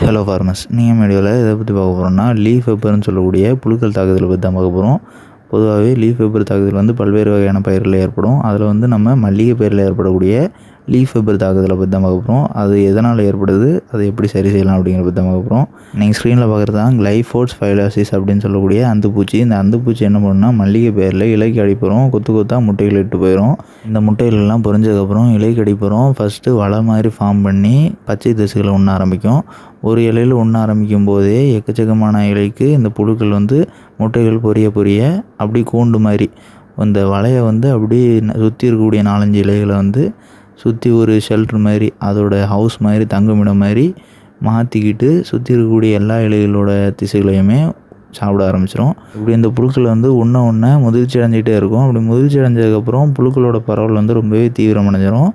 Hello ஃபார்மஸ் நீங்கள் மீடியாவில் இதை பற்றி பார்க்க போகிறோம்னா லீஃப் வெப்பர்னு சொல்லக்கூடிய புழுக்கள் தாக்குதலை பற்றி தான் பார்க்க போகிறோம் பொதுவாகவே லீஃப் வெப்பர் தாக்குதல் வந்து பல்வேறு வகையான பயிரில் ஏற்படும். அதில் வந்து நம்ம மல்லிகை பயிரில் ஏற்படக்கூடிய லீஃப் வெப்பர் தாக்குதலை பற்றி தான் பார்க்க போகிறோம் அது எதனால் ஏற்படுது அதை எப்படி சரி செய்யலாம் அப்படிங்கிற பற்றி தான் பார்க்க போகிறோம் நீங்கள் ஸ்க்ரீனில் பார்க்குறது தான் கிளைஃபோர்ட்ஸ் ஃபைலாசிஸ் அப்படின்னு சொல்லக்கூடிய அந்துப்பூச்சி இந்த அந்துப்பூச்சி என்ன பண்ணுன்னா மல்லிகை பேரில் இலைக்கு அடிப்புறோம் கொத்து கொத்தாக முட்டைகள் இட்டு போயிடும் இந்த முட்டைகள்லாம் பொரிஞ்சதுக்கப்புறம் இலைக்கு அடிப்புறோம் ஃபஸ்ட்டு வலை மாதிரி ஃபார்ம் பண்ணி பச்சை திசுகளை உண்ண ஆரம்பிக்கும். ஒரு இலையில் உண்ண ஆரம்பிக்கும் போதே எக்கச்சக்கமான இலைக்கு இந்த புழுக்கள் வந்து முட்டைகள் பொரிய பொரிய அப்படி கூண்டு மாதிரி அந்த வலையை வந்து அப்படி சுற்றி இருக்கக்கூடிய நாலஞ்சு இலைகளை வந்து சுற்றி ஒரு ஷெல்ட்ரு மாதிரி அதோட ஹவுஸ் மாதிரி தங்குமிடம் மாதிரி மாற்றிக்கிட்டு சுற்றி இருக்கக்கூடிய எல்லா இலைகளோட திசைகளையுமே சாப்பிட ஆரம்பிச்சிடும் இப்படி இந்த புழுக்கள் வந்து ஒன்று ஒன்று முதிர்ச்சி அடைஞ்சிக்கிட்டே இருக்கும். அப்படி முதிர்ச்சி அடைஞ்சதுக்கப்புறம் புழுக்களோட பரவல் வந்து ரொம்பவே தீவிரமடைஞ்சிரும்.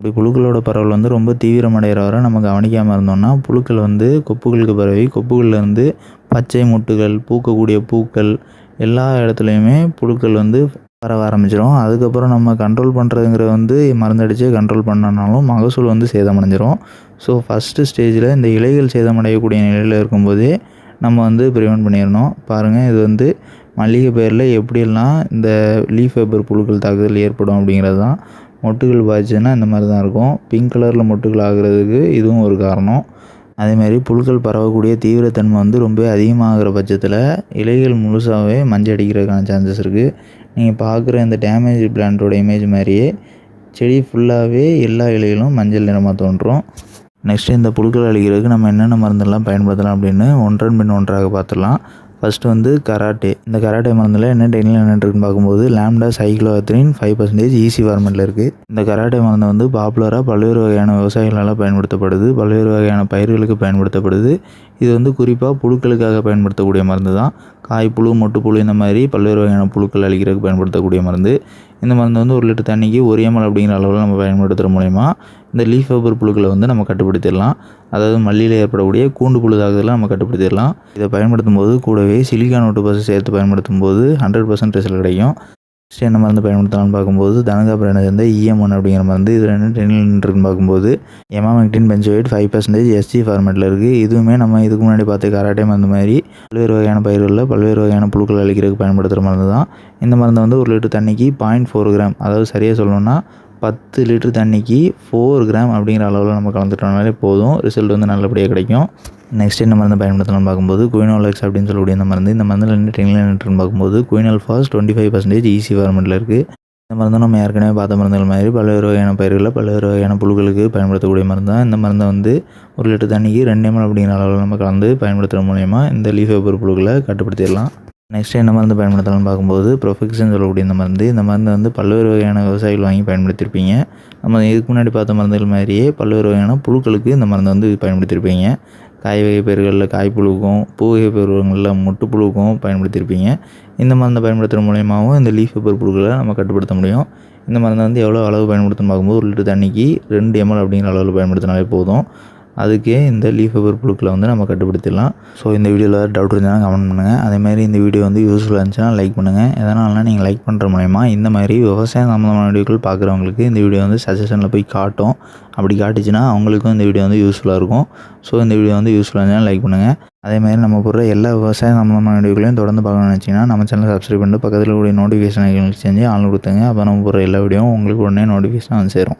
இப்படி புழுக்களோட பரவல் வந்து ரொம்ப தீவிரமடைகிற வரை நம்ம கவனிக்காமல் இருந்தோம்னா புழுக்கள் வந்து கொப்புகளுக்கு பரவி கொப்புகள்லேருந்து பச்சை முட்டுகள் பூக்கக்கூடிய பூக்கள் எல்லா இடத்துலையுமே புழுக்கள் வந்து பரவ ஆரம்பிச்சிடும் அதுக்கப்புறம் நம்ம கண்ட்ரோல் பண்ணுறதுங்கிறது வந்து மருந்தடிச்சு கண்ட்ரோல் பண்ணனாலும் மகசூல் வந்து சேதமடைஞ்சிரும். ஸோ ஃபஸ்ட்டு ஸ்டேஜில் இந்த இலைகள் சேதமடையக்கூடிய நிலையில் இருக்கும்போதே நம்ம வந்து ப்ரிவெண்ட் பண்ணிடணும் பாருங்கள் இது வந்து மல்லிகை பயிரில் எப்படியெல்லாம் இந்த லீஃப் ஃபைபர் புழுக்கள் தாக்குதல் ஏற்படும் அப்படிங்கிறது தான். மொட்டுகள் பாய்ச்சுன்னா இந்த மாதிரி தான் இருக்கும். பிங்க் கலரில் மொட்டுகள் ஆகிறதுக்கு இதுவும் ஒரு காரணம். அதேமாதிரி புழுக்கள் பரவக்கூடிய தீவிரத்தன்மை வந்து ரொம்ப அதிகமாகிற பட்சத்தில் இலைகள் முழுசாகவே மஞ்சள் அடிக்கிறதுக்கான சான்சஸ் இருக்குது நீங்கள் பார்க்குற இந்த டேமேஜ் பிளான்ட்டோட இமேஜ் மாதிரியே செடி ஃபுல்லாகவே எல்லா இலைகளும் மஞ்சள் நிறமாக தோன்றும். நெக்ஸ்ட்டு இந்த புழுக்கள் அழிக்கிறதுக்கு நம்ம என்னென்ன மருந்தெல்லாம் பயன்படுத்தலாம் அப்படின்னு ஒன்றன் பின் ஒன்றாக பார்த்துடலாம். ஃபஸ்ட்டு வந்து கராட்டே இந்த கராட்டே மருந்தில் என்ன டெக்னில் என்ன இருக்குன்னு பார்க்கும்போது lambda cyhalothrin five percentage EC ஃபார்மெட்டில் இருக்குது இந்த கராட்டே மருந்து வந்து பாப்புலராக பல்வேறு வகையான விவசாயிகளால் பயன்படுத்தப்படுது. பல்வேறு வகையான பயிர்களுக்கு பயன்படுத்தப்படுது. இது வந்து குறிப்பாக புழுக்களுக்காக பயன்படுத்தக்கூடிய மருந்து தான் காய்ப்புழு மொட்டுப்புழு இந்த மாதிரி பல்வேறு வகையான புழுக்கள் அழிக்கிறதுக்கு பயன்படுத்தக்கூடிய மருந்து. இந்த மருந்து வந்து ஒரு லிட்டர் தண்ணிக்கு ஒரு எம்எல் அப்படிங்கிற அளவில் நம்ம பயன்படுத்துகிற மூலயமா இந்த லீஃப் ஃபைபர் புழுக்களை வந்து நம்ம கட்டுப்படுத்திடலாம். அதாவது மல்லியில் ஏற்படக்கூடிய கூண்டு புழு தாக்குதலை நம்ம கட்டுப்படுத்திடலாம். இதை பயன்படுத்தும் போது கூடவே சிலிக்கான் ஒட்டு பசு சேர்த்து பயன்படுத்தும் போது ஹண்ட்ரட் பர்சன்ட் ரிசல்ட் கிடைக்கும் நெக்ஸ்ட் என்ன மருந்து பயன்படுத்தலாம்னு பார்க்கும்போது தனகா பிராண்டை சேர்ந்த இஎம்ஒன் அப்படிங்கிற மருந்து இது ரெண்டு டென்னில் இருக்குன்னு பார்க்கும்போது emamectin benzoate five percentage SG ஃபார்மேட்டில் இருக்குது இதுவுமே நம்ம இதுக்கு முன்னாடி பார்த்து கராட்டே மருந்து மாதிரி பல்வேறு வகையான பயிர்களில் பல்வேறு வகையான புழுக்கள் அழிக்கிறதுக்கு பயன்படுத்துகிற மருந்து தான் இந்த மருந்து வந்து ஒரு லிட்டர் தண்ணிக்கு பாயிண்ட் ஃபோர் கிராம் அதாவது சரியாக சொல்லணும்னா பத்து லிட்டர் தண்ணிக்கு ஃபோர் கிராம் அப்படிங்கிற அளவில் நம்ம கலந்துட்டோம்னாலே போதும். ரிசல்ட் வந்து நல்லபடியாக கிடைக்கும். நெக்ஸ்ட் என்ன மருந்து பயன்படுத்தலாம் பார்க்கும்போது குயினோலெக்ஸ் அப்படின்னு சொல்லக்கூடிய இந்த மருந்து. இந்த மருந்தில் என்ன டெக்னில் என்னன்னு பார்க்கும்போது quinalphos twenty five percentage EC ஃபார்மெட்டில் இருக்குது இந்த மருந்து நம்ம ஏற்கனவே பார்த்த மருந்துகள் மாதிரி பல்வேறு வகையான பயிர்களில் பல்வேறு வகையான புழுக்களுக்கு பயன்படுத்தக்கூடிய மருந்து. தான் இந்த மருந்தை வந்து ஒரு லிட்டர் தண்ணிக்கு ரெண்டு எம்எல் அப்படிங்கிற அளவில் நம்ம கலந்து பயன்படுத்துகிற மூலயமா இந்த லீஃப் பேப்பர் புழுக்களை கட்டுப்படுத்திடலாம். நெக்ஸ்ட் என்ன மருந்து பயன்படுத்தலாம்னு பார்க்கும்போது ப்ரொஃபெக்ஷன் சொல்லக்கூடிய இந்த மருந்து. இந்த மருந்து வந்து பல்வேறு வகையான விவசாயிகள் வாங்கி பயன்படுத்தியிருப்பீங்க. நம்ம இதுக்கு முன்னாடி பார்த்த மருந்துகள் மாதிரியே பல்வேறு வகையான புழுக்களுக்கு இந்த மருந்து வந்து பயன்படுத்தியிருப்பீங்க. காய் வகை பயிர்களில் காய்ப்புழுக்கும் பூ வகை பயிர்களில் முட்டுப்புழுக்கும் பயன்படுத்தியிருப்பீங்க. இந்த மருந்தை பயன்படுத்துகிற மூலயமாவும் இந்த லீஃப் பேப்பர் புழுக்களை நம்ம கட்டுப்படுத்த முடியும். இந்த மருந்தை வந்து எவ்வளோ அளவு பயன்படுத்தணும் பார்க்கும்போது ஒரு லிட்டர் தண்ணிக்கு ரெண்டு எம்எல் அப்படிங்கிற அளவில் பயன்படுத்தினாலே போதும். அதுக்கே இந்த லீஃப் பேப்பர் புழுக்களை வந்து நம்ம கட்டுப்படுத்திடலாம். ஸோ இந்த வீடியோவில் டவுட் இருந்தாலும் கமெண்ட் பண்ணுங்கள் அதேமாதிரி இந்த வீடியோ வந்து யூஸ்ஃபுல்லாக இருந்துச்சுன்னா லைக் பண்ணுங்கள் எதனாலனா நீங்கள் லைக் பண்ணுற மூலயமா இந்த மாதிரி விவசாயம் சம்மந்தமான வீடியோக்கள் பார்க்குறவங்களுக்கு இந்த வீடியோ வந்து சஜஷனில் போய் காட்டும். அப்படி காட்டுச்சுன்னா அவங்களுக்கும் இந்த வீடியோ வந்து யூஸ்ஃபுல்லாக இருக்கும். ஸோ இந்த வீடியோ வந்து யூஸ்ஃபுல்லாக இருந்தாலும் லைக் பண்ணுங்கள் அதேமாதிரி நம்ம போடுற எல்லா விவசாயம் சம்மந்தமான வீடியோக்களையும் தொடர்ந்து பார்க்கணும்னு நினச்சிங்கன்னா நம்ம சேனல் சப்ஸ்கிரைப் பண்ணிட்டு பக்கத்தில் கூடிய நோட்டிஃபிகேஷன் செஞ்சு ஆள் கொடுத்துங்க அப்போ நம்ம போடுற எல்லா வீடியோவும் உங்களுக்கு உடனே நோட்டிஃபிகேஷன் வந்து சேரும்.